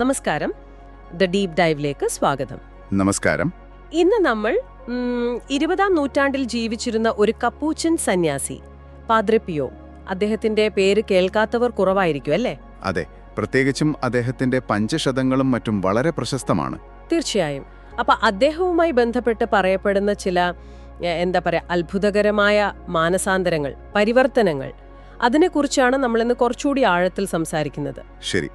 നമസ്കാരം. The deep ഡൈവിലേക്ക് സ്വാഗതം. നമസ്കാരം. ഇന്ന് നമ്മൾ ഇരുപതാം നൂറ്റാണ്ടിൽ ജീവിച്ചിരുന്ന ഒരു കപ്പൂച്ചൻ സന്യാസി പാദ്രപ്പിയോ അദ്ദേഹത്തിന്റെ പേര് കേൾക്കാത്തവർ കുറവായിരിക്കും അല്ലേ? അതെ പ്രത്യേകിച്ചും അദ്ദേഹത്തിന്റെ പഞ്ചശതങ്ങളും മറ്റും വളരെ പ്രശസ്തമാണ്. തീർച്ചയായും. അപ്പൊ അദ്ദേഹവുമായി ബന്ധപ്പെട്ട് പറയപ്പെടുന്ന ചില എന്താ പറയാ അത്ഭുതകരമായ മാനസാന്തരങ്ങൾ പരിവർത്തനങ്ങൾ അതിനെക്കുറിച്ചാണ് നമ്മളിന്ന് കുറച്ചുകൂടി ആഴത്തിൽ സംസാരിക്കുന്നത്. ശരി.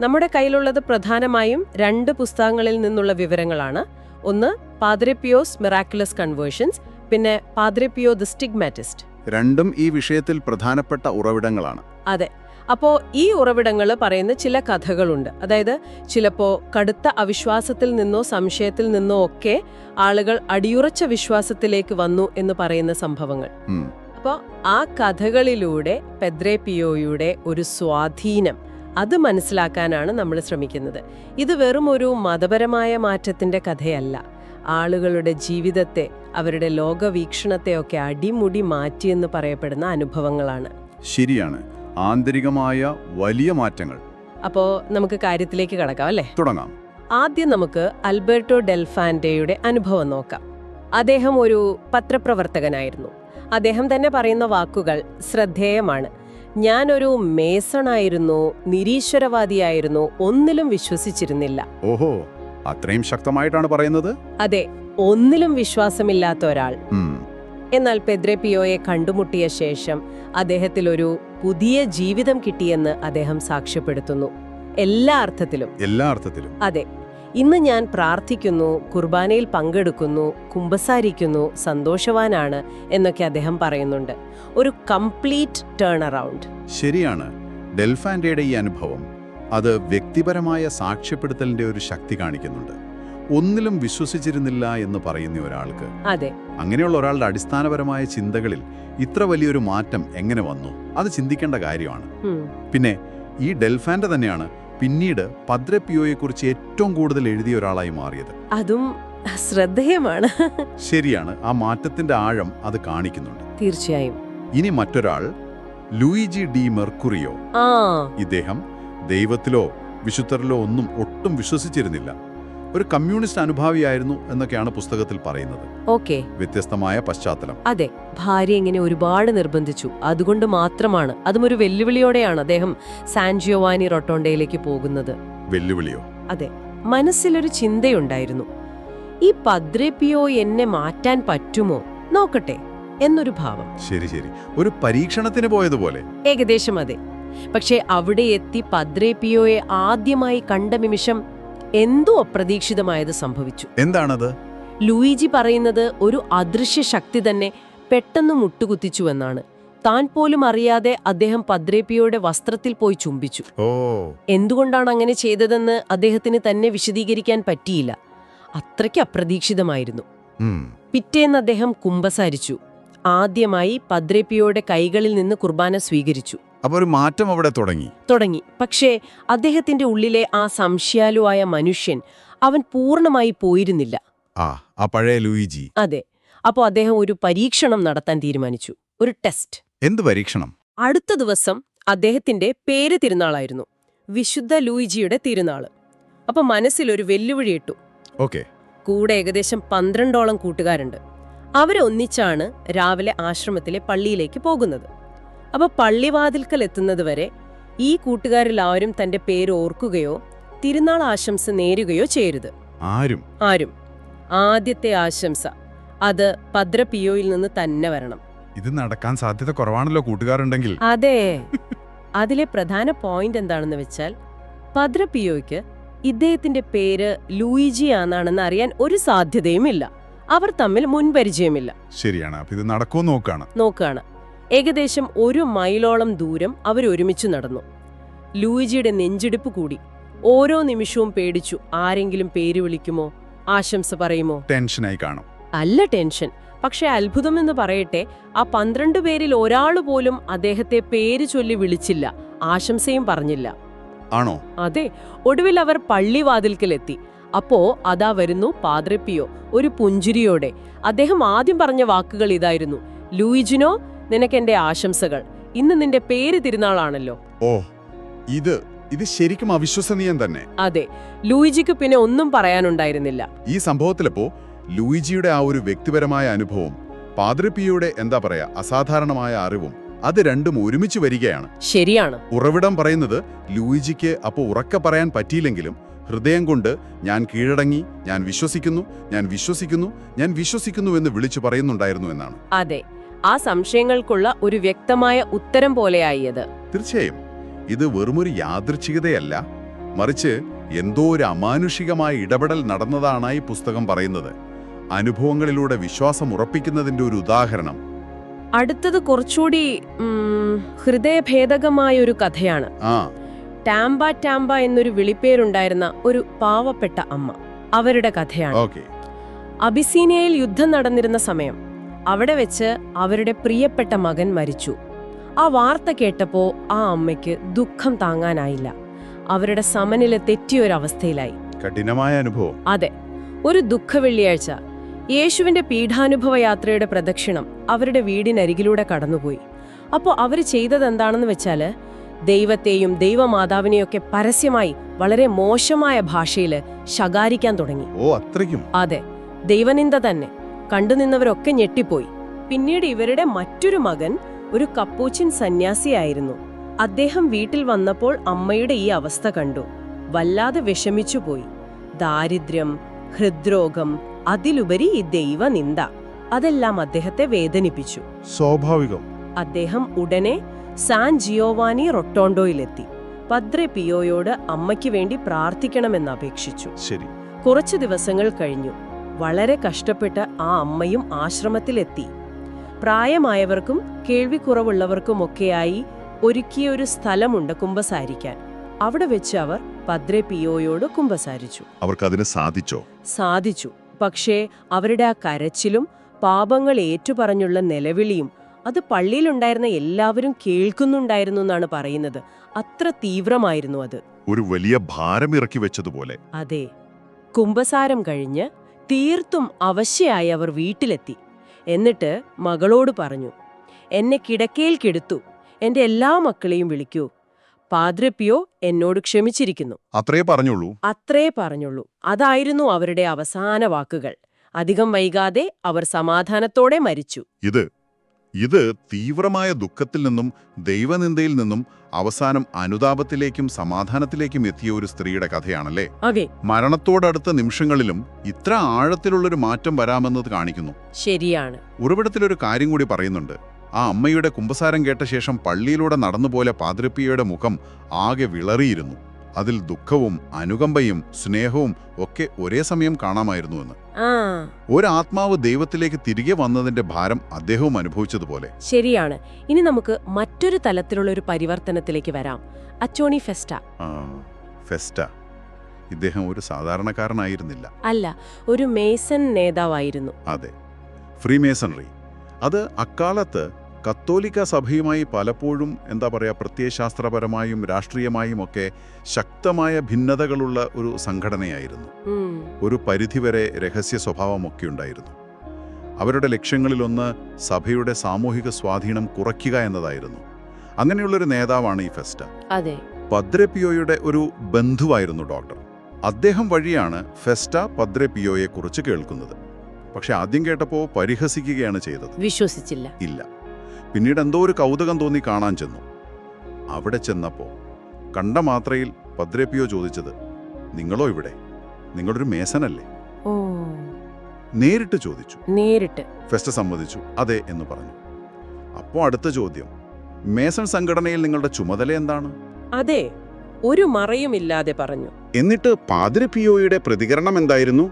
നമ്മുടെ കയ്യിലുള്ളത് പ്രധാനമായും രണ്ട് പുസ്തകങ്ങളിൽ നിന്നുള്ള വിവരങ്ങളാണ്. ഒന്ന് പാദ്രപ്പിയോസ് മിറാക്കുലസ് കൺവേർഷൻസ് പിന്നെ പാദ്രപ്പിയോ ദി സ്റ്റിഗ്മാറ്റിസ്റ്റ് രണ്ടും ഈ വിഷയത്തിൽ പ്രധാനപ്പെട്ട ഉറവിടങ്ങളാണ്. അതെ. അപ്പോ ഈ ഉറവിടങ്ങൾ പറയുന്ന ചില കഥകളുണ്ട്. അതായത് ചിലപ്പോ കടുത്ത അവിശ്വാസത്തിൽ നിന്നോ സംശയത്തിൽ നിന്നോ ഒക്കെ ആളുകൾ അടിയുറച്ച വിശ്വാസത്തിലേക്ക് വന്നു എന്ന് പറയുന്ന സംഭവങ്ങൾ. അപ്പോ അപ്പോൾ ആ കഥകളിലൂടെ പെദ്രേപിയോയുടെ ഒരു സ്വാധീനം അത് മനസ്സിലാക്കാനാണ് നമ്മൾ ശ്രമിക്കുന്നത്. ഇത് വെറും ഒരു മതപരമായ മാറ്റത്തിന്റെ കഥയല്ല. ആളുകളുടെ ജീവിതത്തെ അവരുടെ ലോകവീക്ഷണത്തെയൊക്കെ അടിമുടി മാറ്റിയെന്ന് പറയപ്പെടുന്ന അനുഭവങ്ങളാണ്. ശരിയാണ്. ആന്തരികമായ വലിയ മാറ്റങ്ങൾ. അപ്പോൾ നമുക്ക് കാര്യത്തിലേക്ക് കടക്കാം അല്ലേ? തുടങ്ങാം. ആദ്യം നമുക്ക് അൽബർട്ടോ ഡെൽഫാൻഡയുടെ അനുഭവം നോക്കാം. അദ്ദേഹം ഒരു പത്രപ്രവർത്തകനായിരുന്നു. അദ്ദേഹം തന്നെ പറയുന്ന വാക്കുകൾ ശ്രദ്ധേയമാണ്. ഞാനൊരു മേസണായിരുന്നു നിരീശ്വരവാദിയായിരുന്നു ഒന്നിലും വിശ്വസിച്ചിരുന്നില്ല. ഓഹോ അത്രയും ശക്തമായിട്ടാണ് പറയുന്നത്? അതെ ഒന്നിലും വിശ്വാസമില്ലാത്ത ഒരാൾ. എന്നാൽ പെദ്രപിയോയെ കണ്ടുമുട്ടിയ ശേഷം അദ്ദേഹത്തിൽ ഒരു പുതിയ ജീവിതം കിട്ടിയെന്ന് അദ്ദേഹം സാക്ഷ്യപ്പെടുത്തുന്നു. എല്ലാ അർത്ഥത്തിലും. എല്ലാ അർത്ഥത്തിലും. അതെ. ഇന്ന് ഞാൻ പ്രാർത്ഥിക്കുന്നു കുർബാനയിൽ പങ്കെടുക്കുന്നു കുമ്പസാരിക്കുന്നു സന്തോഷവാനാണ് എന്നൊക്കെ അദ്ദേഹം പറയുന്നുണ്ട്. ഒരു കംപ്ലീറ്റ് ടേൺ അറൗണ്ട് ശരിയാണ്. ഡെൽഫാൻഡയുടെ ഈ അനുഭവം അത് വ്യക്തിപരമായ സാക്ഷ്യപ്പെടുത്തലിന്റെ ഒരു ശക്തി കാണിക്കുന്നുണ്ട്. ഒന്നിലും വിശ്വസിച്ചിരുന്നില്ല എന്ന് പറയുന്ന ഒരാൾക്ക് അതെ. അങ്ങനെയുള്ള ഒരാളുടെ അടിസ്ഥാനപരമായ ചിന്തകളിൽ ഇത്ര വലിയൊരു മാറ്റം എങ്ങനെ വന്നു? അത് ചിന്തിക്കേണ്ട കാര്യമാണ്. പിന്നെ ഈ ഡെൽഫാൻഡ തന്നെയാണ് പിന്നീട് പദ്രപിയോയെക്കുറിച്ച് ഏറ്റവും കൂടുതൽ എഴുതിയ ഒരാളായി മാറിയത്. അതും ശ്രദ്ധേയമാണ്. ശരിയാണ് ആ മാറ്റത്തിന്റെ ആഴം അത് കാണിക്കുന്നുണ്ട്. തീർച്ചയായും. ഇനി മറ്റൊരാൾ ലൂയിജി ഡി മെർക്കുറിയോ. ഇദ്ദേഹം ദൈവത്തിലോ വിശുദ്ധരിലോ ഒന്നും ഒട്ടും വിശ്വസിച്ചിരുന്നില്ല. ഒരു കമ്മ്യൂണിസ്റ്റ് അനുഭാവിയായിരുന്നു എന്നൊക്കെയാണ് പുസ്തകത്തിൽ പറയുന്നത്. ഓക്കെ. വ്യത്യസ്തമായ പശ്ചാത്തലം. അതെ ഭാര്യ ഇങ്ങനെ ഒരുപാട് നിർബന്ധിച്ചു. അതുകൊണ്ട് മാത്രമാണ്. അതും ഒരു വെല്ലുവിളിയോടെയാണ് അദ്ദേഹം സാൻജിയോവാനി റൊട്ടോണ്ടയിലേക്ക് പോകുന്നത്. വെല്ലുവിളിയോ? അതെ മനസ്സിലൊരു ചിന്തയുണ്ടായിരുന്നു. ഈ പദ്രേപ്പിയോ എന്നെ മാറ്റാൻ പറ്റുമോ? നോക്കട്ടെ എന്നൊരു ഭാവം. ശരി ശരി. ഒരു പരീക്ഷണത്തിന് പോയതുപോലെ. ഏകദേശം അതെ. പക്ഷേ അവിടെ എത്തി പദ്രേപ്പിയോയെ ആദ്യമായി കണ്ട നിമിഷം എന്തോ അപ്രതീക്ഷിതമായത് സംഭവിച്ചു. എന്താണത്? ലൂയിജി പറയുന്നത് ഒരു അദൃശ്യ ശക്തി തന്നെ പെട്ടെന്ന് മുട്ടുകുത്തിച്ചുവെന്നാണ്. താൻ പോലും അറിയാതെ അദ്ദേഹം പദ്രേപ്പിയോടെ വസ്ത്രത്തിൽ പോയി ചുംബിച്ചു. ഓ. എന്തുകൊണ്ടാണ് അങ്ങനെ ചെയ്തതെന്ന് അദ്ദേഹത്തിന് തന്നെ വിശദീകരിക്കാൻ പറ്റിയില്ല. അത്രയ്ക്ക് അപ്രതീക്ഷിതമായിരുന്നു. പിറ്റേന്ന് അദ്ദേഹം കുമ്പസാരിച്ചു. ആദ്യമായി പദ്രേപ്പിയോടെ കൈകളിൽ നിന്ന് കുർബാന സ്വീകരിച്ചു. അപ്പൊ ഒരു മാറ്റം അവിടെ തുടങ്ങി. തുടങ്ങി. പക്ഷേ അദ്ദേഹത്തിന്റെ ഉള്ളിലെ ആ സംശയാലുവായ മനുഷ്യൻ അവൻ പൂർണമായി പോയിരുന്നില്ല. ആ ആ പഴയ ലൂയിജി. അതെ. അപ്പോൾ അദ്ദേഹം ഒരു പരീക്ഷണം നടത്താൻ തീരുമാനിച്ചു. ഒരു ടെസ്റ്റ്. എന്ത് പരീക്ഷണം? അടുത്ത ദിവസം അദ്ദേഹത്തിന്റെ പേര് തിരുനാളായിരുന്നു. വിശുദ്ധ ലൂയിജിയുടെ തിരുനാൾ. അപ്പൊ മനസ്സിലൊരു വെല്ലുവിളി ഇട്ടു. ഓക്കെ. കൂടെ ഏകദേശം പന്ത്രണ്ടോളം കൂട്ടുകാരുണ്ട്. അവരൊന്നിച്ചാണ് രാവിലെ ആശ്രമത്തിലെ പള്ളിയിലേക്ക് പോകുന്നത്. അപ്പൊ പള്ളിവാതിൽക്കൽ എത്തുന്നത് വരെ ഈ കൂട്ടുകാരിൽ ആരും തന്റെ പേര് ഓർക്കുകയോ തിരുനാൾ ആശംസ നേരുകയോ ചെയ്യരുത്. ആരും? ആരും. ആദ്യത്തെ ആശംസ. അത് പദ്രപിയോയിൽ നിന്ന് തന്നെ വരണം. ഇത് നടക്കാൻ സാധ്യത കുറവാണല്ലോ കൂട്ടുകാരുണ്ടെങ്കിൽ. അതെ. അതിലെ പ്രധാന പോയിന്റ് എന്താണെന്ന് വെച്ചാൽ പദ്രപിയോയ്ക്ക് ഇദ്ദേഹത്തിന്റെ പേര് ലൂയിജി ആണെന്ന് അറിയാൻ ഒരു സാധ്യതയുമില്ല. അവർ തമ്മിൽ മുൻപരിചയമില്ല. ശരിയാണ്. ഇത് നടക്കുമോ നോക്കാണ്. നോക്കാണ്. ഏകദേശം ഒരു മൈലോളം ദൂരം അവരൊരുമിച്ച് നടന്നു. ലൂയിജിയുടെ നെഞ്ചിടിപ്പ് കൂടി. ഓരോ നിമിഷവും പേടിച്ചു ആരെങ്കിലും പേര് വിളിക്കുമോ ആശംസ പറയുമോ? ടെൻഷനായി കാണും. അല്ല ടെൻഷൻ. പക്ഷേ അത്ഭുതം എന്ന് പറയട്ടെ ആ പന്ത്രണ്ട് പേരിൽ ഒരാൾ പോലും അദ്ദേഹത്തെ പേര് ചൊല്ലി വിളിച്ചില്ല ആശംസയും പറഞ്ഞില്ല. ആണോ? അതെ ഒടുവിൽ അവർ പള്ളിവാതിൽക്കലെത്തി. അപ്പോ അതാ വരുന്നു പാദ്രപ്പിയോ ഒരു പുഞ്ചിരിയോടെ. അദ്ദേഹം ആദ്യം പറഞ്ഞ വാക്കുകൾ ഇതായിരുന്നു. ലൂയിജിനോ നിനക്കെന്റെ ആശംസകൾ. ഇന്ന് നിന്റെ പേര് തിരുനാളാണല്ലോ. ഓ ഇത് ഇത് ശരിക്കും അവിശ്വസനീയം തന്നെ. അതെ ലൂയിജിക്ക് പിന്നെ ഒന്നും പറയാനുണ്ടായിരുന്നില്ല. ഈ സംഭവത്തിലപ്പോ ലൂയിജിയുടെ ആ ഒരു വ്യക്തിപരമായ അനുഭവം പാദ്രപ്പിയുടെ എന്താ പറയാ അസാധാരണമായ അറിവും അത് രണ്ടും ഒരുമിച്ച് വരികയാണ്. ശരിയാണ്. ഉറവിടം പറയുന്നത് ലൂയിജിക്ക് അപ്പോൾ ഉറക്ക പറയാൻ പറ്റിയില്ലെങ്കിലും ഹൃദയം കൊണ്ട് ഞാൻ കീഴടങ്ങി ഞാൻ വിശ്വസിക്കുന്നു ഞാൻ വിശ്വസിക്കുന്നു ഞാൻ വിശ്വസിക്കുന്നു എന്ന് വിളിച്ചു പറയുന്നുണ്ടായിരുന്നു എന്നാണ്. അതെ. ആ സംശയങ്ങൾക്കുള്ള ഒരു വ്യക്തമായ ഉത്തരം പോലെയായി അത് തീർച്ചയായും. ഇത് വെറുമൊരു യാദൃച്ഛികതയല്ല. മറിച്ച് എന്തോ ഒരു അമാനുഷികമായ ഇടപെടൽ നടന്നതാണ് ഈ പുസ്തകം പറയുന്നത്. അനുഭവങ്ങളിലൂടെ വിശ്വാസം ഉറപ്പിക്കുന്നതിന്റെ ഒരു ഉദാഹരണം. അടുത്തത് കുറച്ചുകൂടി ഹൃദയഭേദകമായ ഒരു കഥയാണ്. ആ. ടാംബ ടാംബ എന്നൊരു വിളിപ്പേരുണ്ടായിരുന്ന ഒരു പാവപ്പെട്ട അമ്മ. അവരുടെ കഥയാണ്. ഓക്കെ. അബിസീനിയയിൽ യുദ്ധം നടന്നിരുന്ന സമയം. അവിടെ വെച്ച് അവരുടെ പ്രിയപ്പെട്ട മകൻ മരിച്ചു. ആ വാർത്ത കേട്ടപ്പോ ആ അമ്മയ്ക്ക് ദുഃഖം താങ്ങാനായില്ല. അവരുടെ സമനില തെറ്റിയൊരവസ്ഥയിലായി. കഠിനമായ അനുഭവം. അതെ ഒരു ദുഃഖ വെള്ളിയാഴ്ച യേശുവിന്റെ പീഠാനുഭവ യാത്രയുടെ പ്രദക്ഷിണം അവരുടെ വീടിനരികിലൂടെ കടന്നുപോയി. അപ്പോൾ അവർ ചെയ്തതെന്താണെന്ന് വെച്ചാൽ ദൈവത്തെയും ദൈവമാതാവിനെയൊക്കെ പരസ്യമായി വളരെ മോശമായ ഭാഷയിൽ ശകാരിക്കാൻ തുടങ്ങി. ഓ അത്രയ്ക്കും. അതെ ദൈവനിന്ദ തന്നെ. കണ്ടുനിന്നവരൊക്കെ ഞെട്ടിപ്പോയി. പിന്നീട് ഇവരുടെ മറ്റൊരു മകൻ ഒരു കപ്പൂച്ചിൻ സന്യാസിയായിരുന്നു. അദ്ദേഹം വീട്ടിൽ വന്നപ്പോൾ അമ്മയുടെ ഈ അവസ്ഥ കണ്ടു. വല്ലാതെ വിഷമിച്ചുപോയി. ദാരിദ്ര്യം ഹൃദ്രോഗം അതിലുപരി ഈ ദൈവനിന്ദ അതെല്ലാം അദ്ദേഹത്തെ വേദനിപ്പിച്ചു. സ്വാഭാവികം. അദ്ദേഹം ഉടനെ സാൻ ജിയോവാനി റൊട്ടോണ്ടോയിലെത്തി. പദ്രെ പിയോയോട് അമ്മയ്ക്ക് വേണ്ടി പ്രാർത്ഥിക്കണമെന്ന് അപേക്ഷിച്ചു. ശരി. കുറച്ചു ദിവസങ്ങൾ കഴിഞ്ഞു. വളരെ കഷ്ടപ്പെട്ട് ആ അമ്മയും ആശ്രമത്തിലെത്തി. പ്രായമായവർക്കും കേൾവിക്കുറവുള്ളവർക്കുമൊക്കെയായി ഒരുക്കിയ ഒരു സ്ഥലമുണ്ട് കുമ്പസാരിക്കാൻ. അവിടെ വെച്ച് അവർ പദ്രെ പിയോയോട് കുമ്പസാരിച്ചു. അവർക്കതിന് സാധിച്ചോ? സാധിച്ചു. പക്ഷേ അവരുടെ ആ കരച്ചിലും പാപങ്ങൾ ഏറ്റുപറഞ്ഞുള്ള നിലവിളിയും അത് പള്ളിയിലുണ്ടായിരുന്ന എല്ലാവരും കേൾക്കുന്നുണ്ടായിരുന്നു എന്നാണ് പറയുന്നത്. അത്ര തീവ്രമായിരുന്നു അത്. ഒരു വലിയ ഭാരം ഇറക്കി വെച്ചതുപോലെ. അതെ. കുംഭസാരം കഴിഞ്ഞ് തീർത്തും അവശ്യായി അവർ വീട്ടിലെത്തി. എന്നിട്ട് മകളോട് പറഞ്ഞു എന്നെ കിടക്കയിൽ കെടുത്തു. എന്റെ എല്ലാ മക്കളെയും വിളിക്കൂ. പാദ്രപ്പിയോ എന്നോട് ക്ഷമിച്ചിരിക്കുന്നു. അത്രേ പറഞ്ഞുള്ളൂ. അത്രേ പറഞ്ഞുള്ളൂ. അതായിരുന്നു അവരുടെ അവസാന വാക്കുകൾ. അധികം വൈകാതെ അവർ സമാധാനത്തോടെ മരിച്ചു. ഇത് ഇത് തീവ്രമായ ദുഃഖത്തിൽ നിന്നും ദൈവനിന്ദയിൽ നിന്നും അവസാനം അനുതാപത്തിലേക്കും സമാധാനത്തിലേക്കും എത്തിയ ഒരു സ്ത്രീയുടെ കഥയാണല്ലേ? അതെ. മരണത്തോടടുത്ത നിമിഷങ്ങളിലും ഇത്ര ആഴത്തിലുള്ളൊരു മാറ്റം വരാമെന്നത് കാണിക്കുന്നു. ശരിയാണ്. ഉറവിടത്തിലൊരു കാര്യം കൂടി പറയുന്നുണ്ട്. ആ അമ്മയുടെ കുമ്പസാരം കേട്ട ശേഷം പള്ളിയിലൂടെ നടന്നുപോലെ പാതിരപ്പിയയുടെ മുഖം ആകെ വിളറിയിരുന്നു. അതിൽ ദുഃഖവും അനുകമ്പയും സ്നേഹവും ഒക്കെ ഒരേ സമയം കാണാമായിരുന്നുവെന്ന്. ഒരാത്മാവ് ദൈവത്തിലേക്ക് തിരികെ വന്നതിന്റെ ഭാരം അദ്ദേഹവും അനുഭവിച്ചതുപോലെ. ശരിയാണ്. ഇനി നമുക്ക് മറ്റൊരു തലത്തിലുള്ള ഒരു പരിവർത്തനത്തിലേക്ക് വരാം. അച്ചോണി ഫെസ്റ്റ. ഫെസ്റ്റ. ഇദ്ദേഹം ഒരു സാധാരണക്കാരനായിരുന്നില്ല. അല്ല ഒരു മേസൺ നേതാവായിരുന്നു. അതെ. ഫ്രീമേസണറി. അത് അക്കാലത്ത് കത്തോലിക്ക സഭയുമായി പലപ്പോഴും എന്താ പറയുക പ്രത്യയശാസ്ത്രപരമായും രാഷ്ട്രീയമായും ഒക്കെ ശക്തമായ ഭിന്നതകളുള്ള ഒരു സംഘടനയായിരുന്നു. ഒരു പരിധിവരെ രഹസ്യ സ്വഭാവമൊക്കെ ഉണ്ടായിരുന്നു. അവരുടെ ലക്ഷ്യങ്ങളിലൊന്ന് സഭയുടെ സാമൂഹിക സ്വാധീനം കുറയ്ക്കുക എന്നതായിരുന്നു. അങ്ങനെയുള്ളൊരു നേതാവാണ് ഈ ഫെസ്റ്റ. അതെ. പദ്രപിയോയുടെ ഒരു ബന്ധുവായിരുന്നു ഡോക്ടർ. അദ്ദേഹം വഴിയാണ് ഫെസ്റ്റ പദ്രപിയോയെക്കുറിച്ച് കേൾക്കുന്നത്. പക്ഷെ ആദ്യം കേട്ടപ്പോൾ പരിഹസിക്കുകയാണ് ചെയ്തത്. വിശ്വസിച്ചില്ല. ഇല്ല. പിന്നീട് എന്തോ ഒരു കൗതുകം തോന്നി കാണാൻ ചെന്നു. അവിടെ ചെന്നപ്പോൾ കണ്ട മാത്രയിൽ പദ്രേപ്പിയോ ചോദിച്ചത് നിങ്ങളോ ഇവിടെ? നിങ്ങളൊരു മേസനല്ലേ? നേരിട്ട് ചോദിച്ചു. നേരിട്ട്. ഫെസ്റ്റ് സമ്മതിച്ചു. അതെ എന്ന് പറഞ്ഞു. അപ്പോൾ അടുത്ത ചോദ്യം മേസൺ സംഘടനയിൽ നിങ്ങളുടെ ചുമതല എന്താണ്? അതെ ഒരു മറയുമില്ലാതെ പറഞ്ഞു. എന്നിട്ട് പാതിരപ്പിയോയുടെ പ്രതികരണം എന്തായിരുന്നു?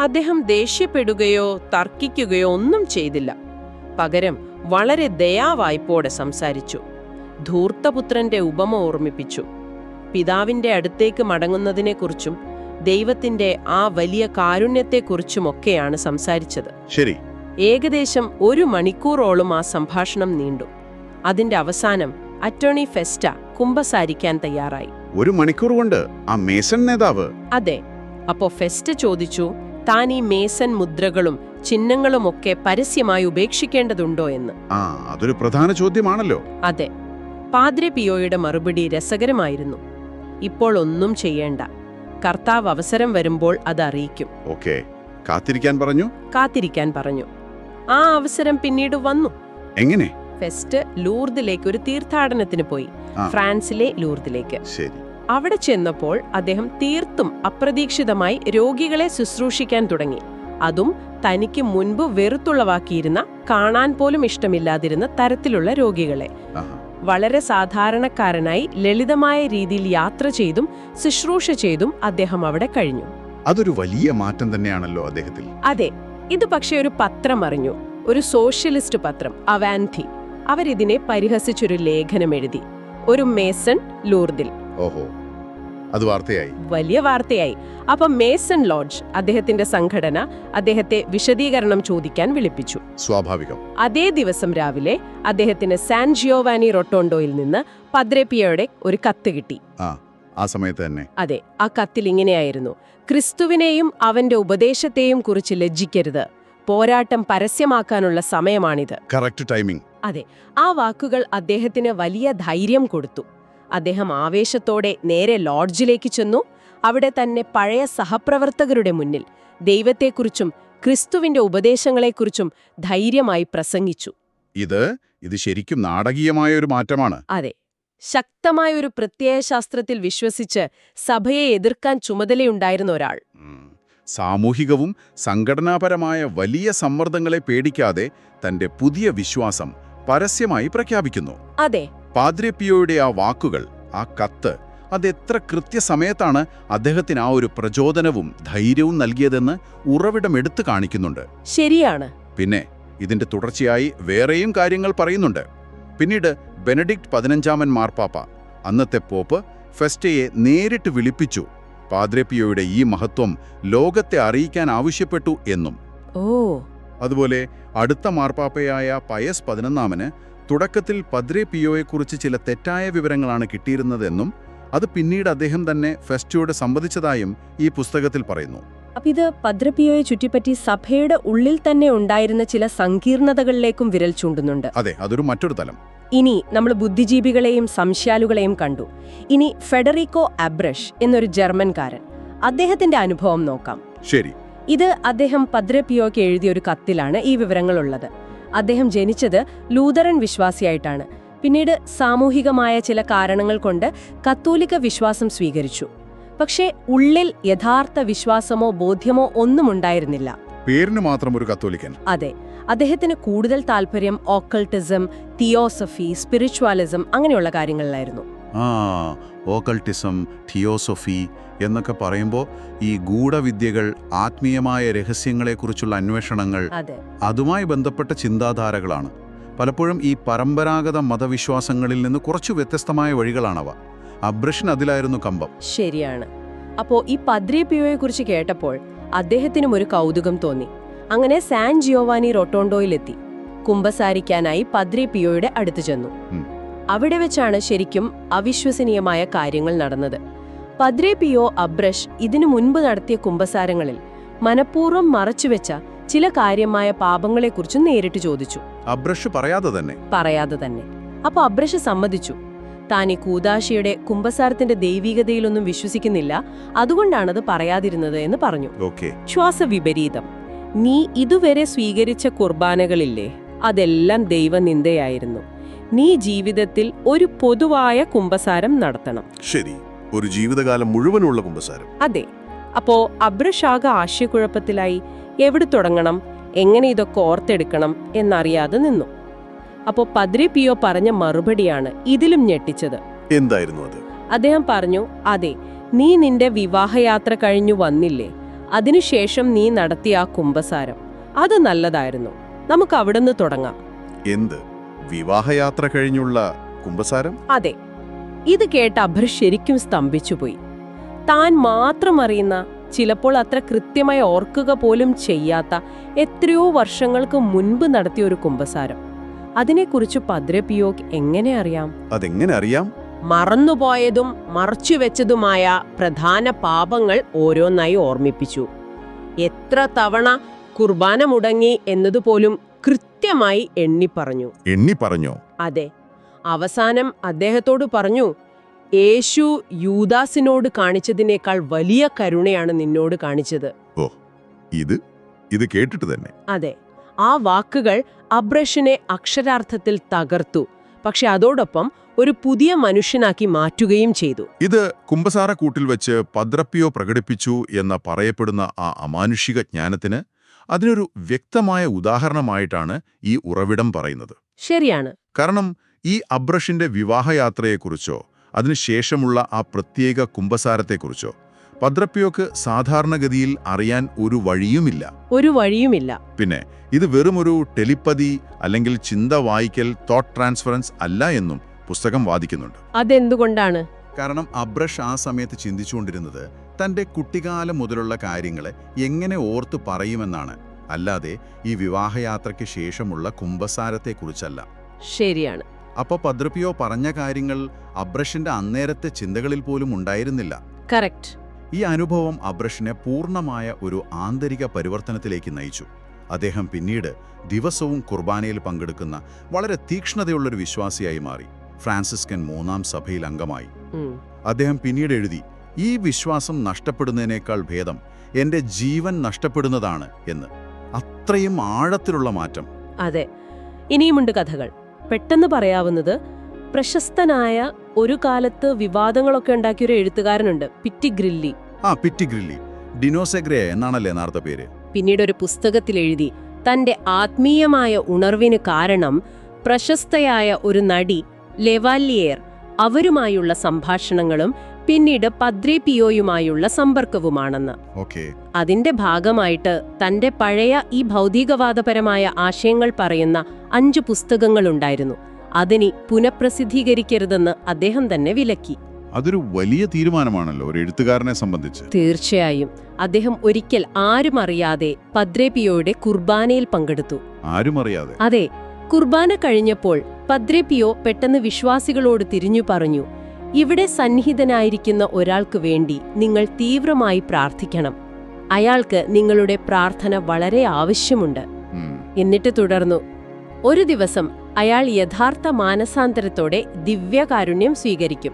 അദ്ദേഹം ദേഷ്യപ്പെടുകയോ തർക്കിക്കുകയോ ഒന്നും ചെയ്തില്ല. പകരം വളരെ ദയാവായ്പോടെ സംസാരിച്ചു. ധൂർത്തപുത്രന്റെ ഉപമ ഓർമ്മിപ്പിച്ചു. പിതാവിന്റെ അടുത്തേക്ക് മടങ്ങുന്നതിനെക്കുറിച്ചും ദൈവത്തിന്റെ ആ വലിയ കാരുണ്യത്തെക്കുറിച്ചുമൊക്കെയാണ് സംസാരിച്ചത്. ശരി. ഏകദേശം ഒരു മണിക്കൂറോളം ആ സംഭാഷണം നീണ്ടു. അതിന്റെ അവസാനം അറ്റോണി ഫെസ്റ്റ കുമ്പസാരിക്കാൻ തയ്യാറായി. ഒരു മണിക്കൂർ കൊണ്ട് ആ മേസൺ നേതാവ് അതെ. അപ്പോ ഫെസ്റ്റ ചോദിച്ചു താൻ ഈ മേസൻ മുദ്രകളും ചിഹ്നങ്ങളുമൊക്കെ പരസ്യമായി ഉപേക്ഷിക്കേണ്ടതുണ്ടോ എന്ന്? ആ അതൊരു പ്രധാന ചോദ്യമാണല്ലോ. അതെ. പാദ്രെ പിയോയുടെ മറുപടി രസകരമായിരുന്നു. ഇപ്പോൾ ഒന്നും ചെയ്യേണ്ട. കർത്താവ് അവസരം വരുമ്പോൾ അത് അറിയിക്കും. ഓക്കെ. കാത്തിരിക്കാൻ പറഞ്ഞു? കാത്തിരിക്കാൻ പറഞ്ഞു. ആ അവസരം പിന്നീട് വന്നു. എങ്ങനെ? ഫെസ്റ്റ് ലൂർദിലേക്ക് ഒരു തീർത്ഥാടനത്തിന് പോയി. ഫ്രാൻസിലെ ലൂർദിലേക്ക്. ശരി. അവിടെ ചെന്നപ്പോൾ അദ്ദേഹം തീർത്തും അപ്രതീക്ഷിതമായി രോഗികളെ ശുശ്രൂഷിക്കാൻ തുടങ്ങി. അതും തനിക്ക് മുൻപ് വെറുത്തുളവാക്കിയിരുന്ന കാണാൻ പോലും ഇഷ്ടമില്ലാതിരുന്ന തരത്തിലുള്ള രോഗികളെ. വളരെ സാധാരണക്കാരനായി ലളിതമായ രീതിയിൽ യാത്ര ചെയ്തും ശുശ്രൂഷ ചെയ്തും അദ്ദേഹം അവിടെ കഴിഞ്ഞു. അതൊരു വലിയ മാറ്റം തന്നെയാണല്ലോ അദ്ദേഹത്തിൽ. അതെ ഇത് പക്ഷേ ഒരു പത്രം അറിഞ്ഞു. ഒരു സോഷ്യലിസ്റ്റ് പത്രം അവാൻധി അവരിതിനെ പരിഹസിച്ചൊരു ലേഖനം എഴുതി. ഒരു മേസൺ ലൂർദിൽ. ഓഹോ. അത് വാർത്തയായി. വലിയ വാർത്തയായി. അപ്പം മേസൺ ലോഡ്ജ് അദ്ദേഹത്തിന്റെ സംഘടന അദ്ദേഹത്തെ വിശദീകരണം ചോദിക്കാൻ വിളിപ്പിച്ചു. സ്വാഭാവികം. അതേ ദിവസം രാവിലെ അദ്ദേഹത്തിന് സാൻ ജിയോവാനി റൊട്ടോണ്ടോയിൽ നിന്ന് പദ്രേപ്പിയയുടെ ഒരു കത്ത് കിട്ടി. ആ ആ സമയത്ത് തന്നെ. അതെ ആ കത്തിൽ ഇങ്ങനെയായിരുന്നു. ക്രിസ്തുവിനെയും അവന്റെ ഉപദേശത്തെയും കുറിച്ച് ലജ്ജിക്കരുത്. പോരാട്ടം പരസ്യമാക്കാനുള്ള സമയമാണിത്. Correct timing. അതെ ആ വാക്കുകൾ അദ്ദേഹത്തിന് വലിയ ധൈര്യം കൊടുത്തു. അദ്ദേഹം ആവേശത്തോടെ നേരെ ലോഡ്ജിലേക്ക് ചെന്നു. അവിടെ തന്നെ പഴയ സഹപ്രവർത്തകരുടെ മുന്നിൽ ദൈവത്തെക്കുറിച്ചും ക്രിസ്തുവിന്റെ ഉപദേശങ്ങളെക്കുറിച്ചും ധൈര്യമായി പ്രസംഗിച്ചു. ഇത് ഇത് ശരിക്കും നാടകീയമായ ഒരു മാറ്റമാണ്. അതെ. ശക്തമായ ഒരു പ്രത്യയശാസ്ത്രത്തിൽ വിശ്വസിച്ച് സഭയെ എതിർക്കാൻ ചുമതലയുണ്ടായിരുന്ന ഒരാൾ. സാമൂഹികവും സംഘടനാപരമായ വലിയ സമ്മർദ്ദങ്ങളെ പേടിക്കാതെ തന്റെ പുതിയ വിശ്വാസം പരസ്യമായി പ്രഖ്യാപിക്കുന്നു. അതെ. പാദ്രെ പിയോയുടെ ആ വാക്കുകൾ ആ കത്ത് അതെത്ര കൃത്യസമയത്താണ് അദ്ദേഹത്തിന് ആ ഒരു പ്രചോദനവും ധൈര്യവും നൽകിയതെന്ന് ഉറവിടം എടുത്തു കാണിക്കുന്നുണ്ട്. ശരിയാണ്. പിന്നെ ഇതിന്റെ തുടർച്ചയായി വേറെയും കാര്യങ്ങൾ പറയുന്നുണ്ട്. പിന്നീട് ബെനഡിക്ട് പതിനഞ്ചാമൻ മാർപ്പാപ്പ അന്നത്തെ പോപ്പ് ഫെസ്റ്റയെ നേരിട്ട് വിളിപ്പിച്ചു. പാദ്രപ്പിയോയുടെ ഈ മഹത്വം ലോകത്തെ അറിയിക്കാൻ ആവശ്യപ്പെട്ടു എന്നും. ഓ. അതുപോലെ അടുത്ത മാർപ്പാപ്പയായ പയസ് പതിനൊന്നാമന് തുടക്കത്തിൽ പദ്രെ പിയോയെക്കുറിച്ച് ചില തെറ്റായ വിവരങ്ങളാണ് കിട്ടിയിരുന്നതെന്നും അത് പിന്നീട് അദ്ദേഹം തന്നെ ഫെസ്റ്റിയോട് സംവദിച്ചതായും ഈ പുസ്തകത്തിൽ പറയുന്നു. അപ്പൊ ഇത് പദ്രപിയോയെ ചുറ്റിപ്പറ്റി സഭയുടെ ഉള്ളിൽ തന്നെ ഉണ്ടായിരുന്ന ചില സങ്കീർണതകളിലേക്കും വിരൽ ചൂണ്ടുന്നുണ്ട്. അതെ അതൊരു മറ്റൊരു തലം. ഇനി നമ്മൾ ബുദ്ധിജീവികളെയും സംശയാലുകളെയും കണ്ടു. ഇനി ഫെഡറിക്കോ അബ്രഷ് എന്നൊരു ജർമ്മൻകാരൻ. അദ്ദേഹത്തിന്റെ അനുഭവം നോക്കാം. ശരി. ഇത് അദ്ദേഹം പദ്രപിയോയ്ക്ക് എഴുതിയ ഒരു കത്തിലാണ് ഈ വിവരങ്ങളുള്ളത്. അദ്ദേഹം ജനിച്ചത് ലൂതറൻ വിശ്വാസിയായിട്ടാണ്. പിന്നീട് സാമൂഹികമായ ചില കാരണങ്ങൾ കൊണ്ട് കത്തോലിക്ക വിശ്വാസം സ്വീകരിച്ചു. പക്ഷേ ഉള്ളിൽ യഥാർത്ഥ വിശ്വാസമോ ബോധ്യമോ ഒന്നും ഉണ്ടായിരുന്നില്ല. പേരിന് മാത്രം ഒരു കത്തോലിക്കൻ. അതെ അദ്ദേഹത്തിന് കൂടുതൽ താല്പര്യം ഓക്കൾട്ടിസം തിയോസഫി സ്പിരിച്വാലിസം അങ്ങനെയുള്ള കാര്യങ്ങളിലായിരുന്നു. ആ ഓക്കൾട്ടിസം തിയോസഫി എന്നൊക്കെ പറയുമ്പോൾ ഈ ഗൂഢവിദ്യകൾ ആത്മീയമായ രഹസ്യങ്ങളെക്കുറിച്ചുള്ള അന്വേഷണങ്ങൾ അതെ. അതുമായി ബന്ധപ്പെട്ട ചിന്താധാരകളാണ്. പലപ്പോഴും ഈ പരമ്പരാഗത മതവിശ്വാസങ്ങളിൽ നിന്ന് കുറച്ചു വ്യത്യസ്തമായ വഴികളാണവ. അബ്രഷൻ അതിലായിരുന്നു കമ്പം. ശരിയാണ്. അപ്പോ ഈ പദ്രി പിയോയെ കുറിച്ച് കേട്ടപ്പോൾ അദ്ദേഹത്തിനും ഒരു കൗതുകം തോന്നി. അങ്ങനെ സാൻ ജിയോവാനി റൊട്ടോണ്ടോയിലെത്തി. കുമ്പസാരിക്കാനായി പദ്രേപിയോയുടെ അടുത്ത് ചെന്നു. അവിടെ വെച്ചാണ് ശരിക്കും അവിശ്വസനീയമായ കാര്യങ്ങൾ നടന്നത്. പദ്രേപിയോ അബ്രഷ് ഇതിനു മുൻപ് നടത്തിയ കുംഭസാരങ്ങളിൽ മനഃപൂർവം മറച്ചുവെച്ച ചില കാര്യമായ പാപങ്ങളെക്കുറിച്ച് നേരിട്ട് ചോദിച്ചു. അബ്രഷ് പറയാതെ തന്നെ. പറയാതെ തന്നെ. അപ്പൊ അബ്രഷ് സമ്മതിച്ചു. താൻ ഈ കൂതാശിയുടെ കുംഭസാരത്തിന്റെ ദൈവികതയിലൊന്നും വിശ്വസിക്കുന്നില്ല. അതുകൊണ്ടാണത് പറയാതിരുന്നത് എന്ന് പറഞ്ഞു. ശ്വാസ വിപരീതം നീ ഇതുവരെ സ്വീകരിച്ച കുർബാനകളില്ലേ? അതെല്ലാം ദൈവനിന്ദയായിരുന്നു. നീ ജീവിതത്തിൽ ഒരു പൊതുവായ കുംഭസാരം നടത്തണം. ശരി ഒരു ജീവിതകാലം മുഴുവനുള്ള കുമ്പസാരം അതെ അപ്പോ അബ്രഷാക ആശയക്കുഴപ്പത്തിലായി എവിടെ തുടങ്ങണം എങ്ങനെ ഇതൊക്കെ ഓർത്തെടുക്കണം എന്നറിയാതെ നിന്നു. അപ്പോ പദ്രി പിയോ പറഞ്ഞ മറുപടിയാണ് ഇതിലും ഞെട്ടിച്ചത്. എന്തായിരുന്നു അത്? അദ്ദേഹം പറഞ്ഞു അതെ നീ നിന്റെ വിവാഹയാത്ര കഴിഞ്ഞു വന്നില്ലേ അതിനുശേഷം നീ നടത്തിയ ആ കുംഭസാരം. അത് നല്ലതായിരുന്നു. നമുക്ക് അവിടുന്ന് തുടങ്ങാം. എന്ത്? വിവാഹയാത്ര കഴിഞ്ഞുള്ള കുമ്പസാരം? അതെ. ഇത് കേട്ട് അഭർ ശരിക്കും സ്തംഭിച്ചുപോയി. താൻ മാത്രം അറിയുന്ന ചിലപ്പോൾ അത്ര കൃത്യമായി ഓർക്കുക പോലും ചെയ്യാത്ത എത്രയോ വർഷങ്ങൾക്ക് മുൻപ് നടത്തിയ ഒരു കുംഭസാരം അതിനെക്കുറിച്ച് പദ്രപിയോഗ് എങ്ങനെ അറിയാം? അതെങ്ങനെ അറിയാം? മറന്നുപോയതും മറച്ചുവെച്ചതുമായ പ്രധാന പാപങ്ങൾ ഓരോന്നായി ഓർമ്മിപ്പിച്ചു. എത്ര തവണ കുർബാന മുടങ്ങി എന്നതുപോലും കൃത്യമായി എണ്ണി പറഞ്ഞു എണ്ണി പറഞ്ഞു അതെ. അവസാനം അദ്ദേഹത്തോട് പറഞ്ഞു യേശു യൂദാസിനോട് കാണിച്ചതിനേക്കാൾ വലിയ കരുണയാണ് നിന്നോട് കാണിച്ചത്. ഓ ഇത് ഇത് കേട്ടിട്ട് തന്നെ. അതെ. ആ വാക്കുകൾ അബ്രഷിനെ അക്ഷരാർത്ഥത്തിൽ തകർത്തു. പക്ഷെ അതോടൊപ്പം ഒരു പുതിയ മനുഷ്യനാക്കി മാറ്റുകയും ചെയ്തു. ഇത് കുംഭസാരക്കൂട്ടിൽ വെച്ച് പദ്രപ്പിയോ പ്രകടിപ്പിച്ചു എന്ന പറയപ്പെടുന്ന ആ അമാനുഷിക ജ്ഞാനത്തിന് അതിനൊരു വ്യക്തമായ ഉദാഹരണമായിട്ടാണ് ഈ ഉറവിടം പറയുന്നത്. ശരിയാണ്. കാരണം ഈ അബ്രഷിന്റെ വിവാഹയാത്രയെക്കുറിച്ചോ അതിനുശേഷമുള്ള ആ പ്രത്യേക കുംഭസാരത്തെക്കുറിച്ചോ പദ്രപ്പിയോക്ക് സാധാരണഗതിയിൽ അറിയാൻ ഒരു വഴിയുമില്ല. ഒരു വഴിയുമില്ല. പിന്നെ ഇത് വെറുമൊരു ടെലിപ്പതി അല്ലെങ്കിൽ ചിന്ത വായിക്കൽ തോട്ട് ട്രാൻസ്ഫറൻസ് അല്ല എന്നും പുസ്തകം വാദിക്കുന്നുണ്ട്. അതെന്തുകൊണ്ടാണ്? കാരണം അബ്രഷ് ആ സമയത്ത് ചിന്തിച്ചുകൊണ്ടിരുന്നത് തന്റെ കുട്ടിക്കാലം മുതലുള്ള കാര്യങ്ങളെ എങ്ങനെ ഓർത്തു പറയുമെന്നാണ്. അല്ലാതെ ഈ വിവാഹയാത്രയ്ക്ക് ശേഷമുള്ള കുംഭസാരത്തെക്കുറിച്ചല്ല. ശരിയാണ്. അപ്പോൾ പദ്രപ്പിയോ പറഞ്ഞ കാര്യങ്ങൾ അബ്രഷിന്റെ അന്നേരത്തെ ചിന്തകളിൽ പോലും ഉണ്ടായിരുന്നില്ല? കറക്റ്റ്. ഈ അനുഭവം അബ്രഷിനെ പൂർണമായ ഒരു ആന്തരിക പരിവർത്തനത്തിലേക്ക് നയിച്ചു. അദ്ദേഹം പിന്നീട് ദിവസവും കുർബാനയിൽ പങ്കെടുക്കുന്ന വളരെ തീക്ഷ്ണതയുള്ളൊരു വിശ്വാസിയായി മാറി. ഫ്രാൻസിസ്കൻ മൂന്നാം സഭയിൽ അംഗമായി. അദ്ദേഹം പിന്നീട് എഴുതി ഈ വിശ്വാസം നഷ്ടപ്പെടുന്നതിനേക്കാൾ ഭേദം എന്റെ ജീവൻ നഷ്ടപ്പെടുന്നതാണ് എന്ന്. അത്രയും ആഴത്തിലുള്ള മാറ്റം. അതെ. ഇനിയുമുണ്ട് കഥകൾ. പെട്ടെന്ന് പറയാവുന്നത് പ്രശസ്തനായ ഒരു കാലത്ത് വിവാദങ്ങളൊക്കെ ഉണ്ടാക്കിയൊരു എഴുത്തുകാരനുണ്ട് പിറ്റി ഗ്രില്ലി. ആ പിറ്റി ഗ്രില്ലി. ഡിനോസെഗ്രേ എന്നാണല്ലേ നാർത്ത പേര്? പിന്നീട് ഒരു പുസ്തകത്തിൽ എഴുതി തന്റെ ആത്മീയമായ ഉണർവിന് കാരണം പ്രശസ്തയായ ഒരു നടി ലെവാലിയർ അവരുമായുള്ള സംഭാഷണങ്ങളും പിന്നീട് പദ്രേപിയോയുമായുള്ള സമ്പർക്കവുമാണെന്ന്. അതിന്റെ ഭാഗമായിട്ട് തന്റെ പഴയ ഈ ഭൗതികവാദപരമായ ആശയങ്ങൾ പറയുന്ന അഞ്ച് പുസ്തകങ്ങളുണ്ടായിരുന്നു. അതിനി പുനഃപ്രസിദ്ധീകരിക്കരുതെന്ന് അദ്ദേഹം തന്നെ വിലക്കി. അതൊരു വലിയ തീരുമാനമാണല്ലോ ഒരു എഴുത്തുകാരനെ സംബന്ധിച്ച്. തീർച്ചയായും. അദ്ദേഹം ഒരിക്കൽ ആരും അറിയാതെ പദ്രേപിയോയുടെ കുർബാനയിൽ പങ്കെടുത്തു. ആരും അറിയാതെ. അതെ കുർബാന കഴിഞ്ഞപ്പോൾ പദ്രേപിയോ പെട്ടെന്ന് വിശ്വാസികളോട് തിരിഞ്ഞു പറഞ്ഞു ഇവിടെ സന്നിഹിതനായിരിക്കുന്ന ഒരാൾക്ക് വേണ്ടി നിങ്ങൾ തീവ്രമായി പ്രാർത്ഥിക്കണം. അയാൾക്ക് നിങ്ങളുടെ പ്രാർത്ഥന വളരെ ആവശ്യമുണ്ട്. എന്നിട്ട് തുടർന്നു. ഒരു ദിവസം അയാൾ യഥാർത്ഥ മാനസാന്തരത്തോടെ ദിവ്യകാരുണ്യം സ്വീകരിക്കും.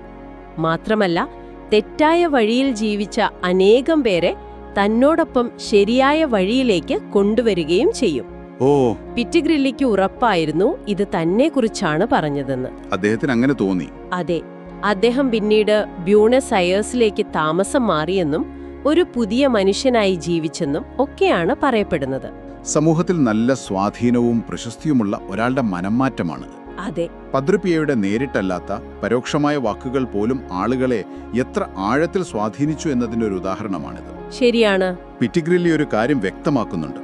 മാത്രമല്ല തെറ്റായ വഴിയിൽ ജീവിച്ച അനേകം പേരെ തന്നോടൊപ്പം ശരിയായ വഴിയിലേക്ക് കൊണ്ടുവരികയും ചെയ്യും. ഓ. പിറ്റിഗ്രില്ലിക്ക് ഉറപ്പായിരുന്നു ഇത് തന്നെക്കുറിച്ചാണ് പറഞ്ഞതെന്ന്. അദ്ദേഹത്തിന് അങ്ങനെ തോന്നി. അതെ. അദ്ദേഹം പിന്നീട് ബ്യൂണസ് അയേഴ്സിലേക്ക് താമസം മാറിയെന്നും ഒരു പുതിയ മനുഷ്യനായി ജീവിച്ചെന്നും ഒക്കെയാണ് പറയപ്പെടുന്നത്. സമൂഹത്തിൽ നല്ല സ്വാധീനവും പ്രശസ്തിയുമുള്ള ഒരാളുടെ മനംമാറ്റമാണ് അതെ. പദ്രപ്പിയയുടെ നേരിട്ടല്ലാത്ത പരോക്ഷമായ വാക്കുകൾ പോലും ആളുകളെ എത്ര ആഴത്തിൽ സ്വാധീനിച്ചു എന്നതിന്റെ ഒരു ഉദാഹരണമാണിത്. ശരിയാണ്. പിറ്റിഗ്രില്ലി ഒരു കാര്യം വ്യക്തമാക്കുന്നുണ്ട്.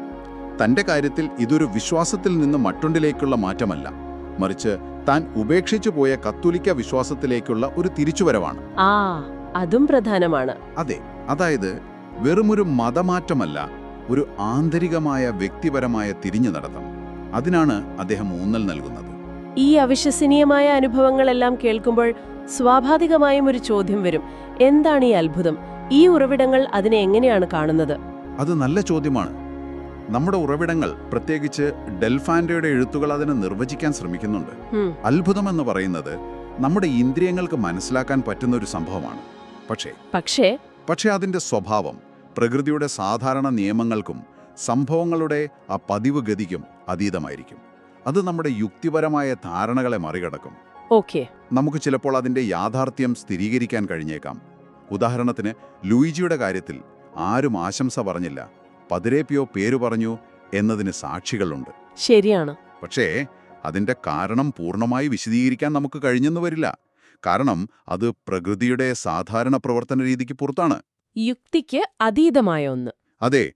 തന്റെ കാര്യത്തിൽ ഇതൊരു വിശ്വാസത്തിൽ നിന്ന് മറ്റൊണ്ടിലേക്കുള്ള മാറ്റമല്ല. മറിച്ച് താൻ ഉപേക്ഷിച്ചു പോയ കത്തോലിക്ക വിശ്വാസത്തിലേക്കുള്ള ഒരു തിരിച്ചുവരവാണ്. ആ അതും പ്രധാനമാണ്. അതെ അതായത് വെറുമൊരു മതമാറ്റമല്ല ഒരു ആന്തരികമായ വ്യക്തിപരമായ തിരിഞ്ഞു നടത്തം. അതിനാണ് അദ്ദേഹം ഊന്നൽ നൽകുന്നത്. ഈ അവിശ്വസനീയമായ അനുഭവങ്ങളെല്ലാം കേൾക്കുമ്പോൾ സ്വാഭാവികമായും ഒരു ചോദ്യം വരും. എന്താണ് ഈ അത്ഭുതം? ഈ ഉറവിടങ്ങൾ അതിനെ എങ്ങനെയാണ് കാണുന്നത്? അത് നല്ല ചോദ്യമാണ്. നമ്മുടെ ഉറവിടങ്ങൾ പ്രത്യേകിച്ച് ഡെൽഫാൻഡയുടെ എഴുത്തുകൾ അതിനെ നിർവചിക്കാൻ ശ്രമിക്കുന്നുണ്ട്. അത്ഭുതം എന്ന് പറയുന്നത് നമ്മുടെ ഇന്ദ്രിയങ്ങൾക്ക് മനസ്സിലാക്കാൻ പറ്റുന്ന ഒരു സംഭവമാണ്. പക്ഷേ പക്ഷേ പക്ഷേ അതിന്റെ സ്വഭാവം പ്രകൃതിയുടെ സാധാരണ നിയമങ്ങൾക്കും സംഭവങ്ങളുടെ ആ പതിവ് ഗതിക്കും അതീതമായിരിക്കും. അത് നമ്മുടെ യുക്തിപരമായ ധാരണകളെ മറികടക്കും. ഓക്കെ. നമുക്ക് ചിലപ്പോൾ അതിന്റെ യാഥാർത്ഥ്യം സ്ഥിരീകരിക്കാൻ കഴിഞ്ഞേക്കാം. ഉദാഹരണത്തിന് ലൂയിജിയുടെ കാര്യത്തിൽ ആരും ആശംസ പറഞ്ഞില്ല. പതിരേപ്പിയോ പേരു പറഞ്ഞു എന്നതിന് സാക്ഷികളുണ്ട്. ശരിയാണ്. പക്ഷേ അതിന്റെ കാരണം പൂർണമായി വിശദീകരിക്കാൻ നമുക്ക് കഴിഞ്ഞെന്ന് വരില്ല. കാരണം അത് പ്രകൃതിയുടെ സാധാരണ പ്രവർത്തന രീതിക്ക് പുറത്താണ്. യുക്തിക്ക് അതീതമായ ഒന്ന്. അതെ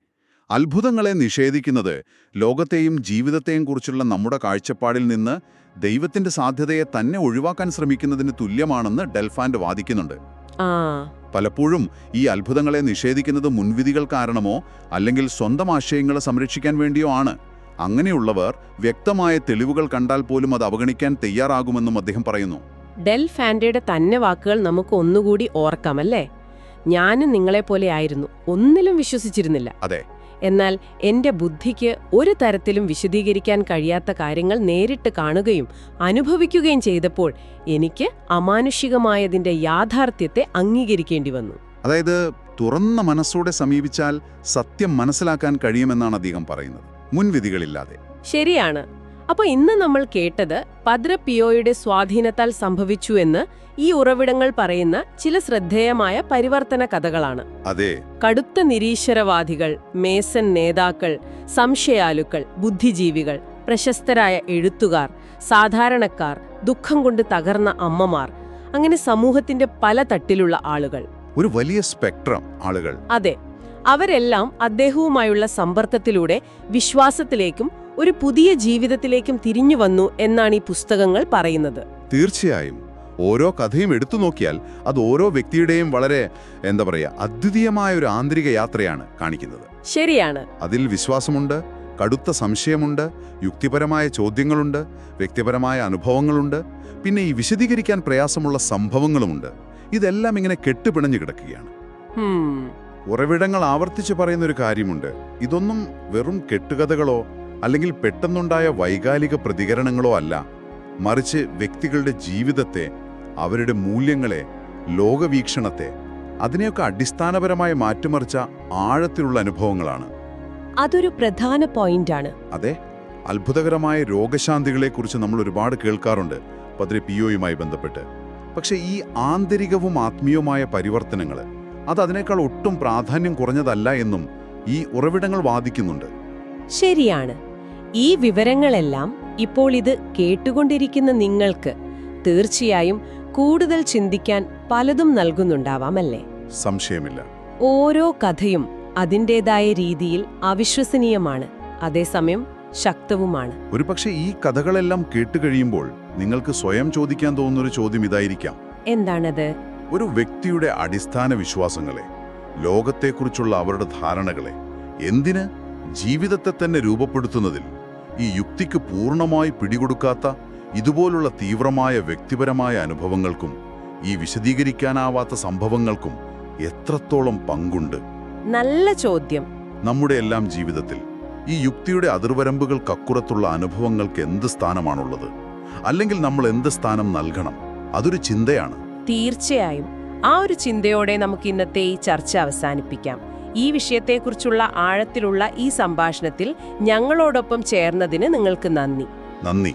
അത്ഭുതങ്ങളെ നിഷേധിക്കുന്നത് ലോകത്തെയും ജീവിതത്തെയും കുറിച്ചുള്ള നമ്മുടെ കാഴ്ചപ്പാടിൽ നിന്ന് ദൈവത്തിന്റെ സാധ്യതയെ തന്നെ ഒഴിവാക്കാൻ ശ്രമിക്കുന്നതിന് തുല്യമാണെന്ന് ഡെൽഫാൻഡ് വാദിക്കുന്നുണ്ട്. പലപ്പോഴും ഈ അത്ഭുതങ്ങളെ നിഷേധിക്കുന്നത് മുൻവിധികൾ കാരണമോ അല്ലെങ്കിൽ സ്വന്തം ആശയങ്ങളെ സംരക്ഷിക്കാൻ വേണ്ടിയോ ആണ്. അങ്ങനെയുള്ളവർ വ്യക്തമായ തെളിവുകൾ കണ്ടാൽ പോലും അത് അവഗണിക്കാൻ തയ്യാറാകുമെന്നും അദ്ദേഹം പറയുന്നു. ഡെൽ ഫാൻഡയുടെ തന്നെ വാക്കുകൾ നമുക്ക് ഒന്നുകൂടി ഓർക്കാം ഓർക്കാമല്ലേ ഞാനും നിങ്ങളെപ്പോലെ ആയിരുന്നു. ഒന്നിലും വിശ്വസിച്ചിരുന്നില്ല. അതെ. എന്നാൽ എന്റെ ബുദ്ധിക്ക് ഒരു തരത്തിലും വിശദീകരിക്കാൻ കഴിയാത്ത കാര്യങ്ങൾ നേരിട്ട് കാണുകയും അനുഭവിക്കുകയും ചെയ്തപ്പോൾ എനിക്ക് അമാനുഷികമായതിന്റെ യാഥാർത്ഥ്യത്തെ അംഗീകരിക്കേണ്ടി വന്നു. അതായത് തുറന്ന മനസ്സോടെ സമീപിച്ചാൽ സത്യം മനസ്സിലാക്കാൻ കഴിയുമെന്നാണ് അദ്ദേഹം പറയുന്നത്. മുൻവിധികളില്ലാതെ. ശരിയാണ്. അപ്പൊ ഇന്ന് നമ്മൾ കേട്ടത് പദ്രപിയോയുടെ സ്വാധീനത്താൽ സംഭവിച്ചു എന്ന് ഈ ഉറവിടങ്ങൾ പറയുന്ന ചില ശ്രദ്ധേയമായ പരിവർത്തന കഥകളാണ്. അതെ. കടുത്ത നിരീശ്വരവാദികൾ മേസൻ നേതാക്കൾ സംശയാലുക്കൾ ബുദ്ധിജീവികൾ പ്രശസ്തരായ എഴുത്തുകാർ സാധാരണക്കാർ ദുഃഖം കൊണ്ട് തകർന്ന അമ്മമാർ അങ്ങനെ സമൂഹത്തിന്റെ പല തട്ടിലുള്ള ആളുകൾ. ഒരു വലിയ സ്പെക്ട്രം ആളുകൾ. അതെ. അവരെല്ലാം അദ്ദേഹവുമായുള്ള സമ്പർക്കത്തിലൂടെ വിശ്വാസത്തിലേക്കും ഒരു പുതിയ ജീവിതത്തിലേക്കും തിരിഞ്ഞു വന്നു എന്നാണ് ഈ പുസ്തകങ്ങൾ പറയുന്നത്. തീർച്ചയായും. ഓരോ കഥയും എടുത്തു നോക്കിയാൽ അത് ഓരോ വ്യക്തിയുടെയും വളരെ എന്താ പറയുക അദ്വിതീയമായ ഒരു ആന്തരിക യാത്രയാണ് കാണിക്കുന്നത്. ശരിയാണ്. അതിൽ വിശ്വാസമുണ്ട് കടുത്ത സംശയമുണ്ട് യുക്തിപരമായ ചോദ്യങ്ങളുണ്ട് വ്യക്തിപരമായ അനുഭവങ്ങളുണ്ട് പിന്നെ ഈ വിശദീകരിക്കാൻ പ്രയാസമുള്ള സംഭവങ്ങളുമുണ്ട്. ഇതെല്ലാം ഇങ്ങനെ കെട്ടുപിണഞ്ഞു കിടക്കുകയാണ്. ഉറവിടങ്ങൾ ആവർത്തിച്ച് പറയുന്ന ഒരു കാര്യമുണ്ട്. ഇതൊന്നും വെറും കെട്ടുകഥകളോ അല്ലെങ്കിൽ പെട്ടെന്നുണ്ടായ വൈകാലിക പ്രതികരണങ്ങളോ അല്ല. മറിച്ച് വ്യക്തികളുടെ ജീവിതത്തെ അവരുടെ മൂല്യങ്ങളെ ലോകവീക്ഷണത്തെ അതിനെയൊക്കെ അടിസ്ഥാനപരമായി മാറ്റിമറിച്ച ആഴത്തിലുള്ള അനുഭവങ്ങളാണ്. അതൊരു പ്രധാന പോയിന്റാണ്. അതെ അത്ഭുതകരമായ രോഗശാന്തികളെ കുറിച്ച് നമ്മൾ ഒരുപാട് കേൾക്കാറുണ്ട് പദ്രി പിഒയുമായി ബന്ധപ്പെട്ട്. പക്ഷേ ഈ ആന്തരികവും ആത്മീയവുമായ പരിവർത്തനങ്ങൾ അത് അതിനേക്കാൾ ഒട്ടും പ്രാധാന്യം കുറഞ്ഞതല്ല എന്നും ഈ ഉറവിടങ്ങൾ വാദിക്കുന്നുണ്ട്. ശരിയാണ്. ഈ വിവരങ്ങളെല്ലാം ഇപ്പോൾ ഇത് കേട്ടുകൊണ്ടിരിക്കുന്ന നിങ്ങൾക്ക് തീർച്ചയായും കൂടുതൽ ചിന്തിക്കാൻ പലതും നൽകുന്നുണ്ടാവാമല്ലേ? സംശയമില്ല. ഓരോ കഥയും അതിന്റെതായ രീതിയിൽ അവിശ്വസനീയമാണ്. അതേസമയം ശക്തവുമാണ്. ഒരുപക്ഷെ ഈ കഥകളെല്ലാം കേട്ടുകഴിയുമ്പോൾ നിങ്ങൾക്ക് സ്വയം ചോദിക്കാൻ തോന്നുന്നൊരു ചോദ്യം ഇതായിരിക്കാം. എന്താണത്? ഒരു വ്യക്തിയുടെ അടിസ്ഥാന വിശ്വാസങ്ങളെ ലോകത്തെക്കുറിച്ചുള്ള അവരുടെ ധാരണകളെ എന്തിന് ജീവിതത്തെ തന്നെ രൂപപ്പെടുത്തുന്നതിൽ ഈ യുക്തിക്ക് പൂർണമായി പിടികൊടുക്കാത്ത ഇതുപോലുള്ള തീവ്രമായ വ്യക്തിപരമായ അനുഭവങ്ങൾക്കും ഈ വിശദീകരിക്കാനാവാത്ത സംഭവങ്ങൾക്കും എത്രത്തോളം പങ്കുണ്ട്? നല്ല ചോദ്യം. നമ്മുടെ എല്ലാം ജീവിതത്തിൽ ഈ യുക്തിയുടെ അതിർവരമ്പുകൾക്കപ്പുറത്തുള്ള അനുഭവങ്ങൾക്ക് എന്ത് സ്ഥാനമാണുള്ളത്? അല്ലെങ്കിൽ നമ്മൾ എന്ത് സ്ഥാനം നൽകണം? അതൊരു ചിന്തയാണ്. തീർച്ചയായും. ആ ഒരു ചിന്തയോടെ നമുക്ക് ഇന്നത്തെ ഈ ചർച്ച അവസാനിപ്പിക്കാം. ഈ വിഷയത്തെക്കുറിച്ചുള്ള ആഴത്തിലുള്ള ഈ സംഭാഷണത്തിൽ ഞങ്ങളോടൊപ്പം ചേർന്നതിന് നിങ്ങൾക്ക് നന്ദി. നന്ദി.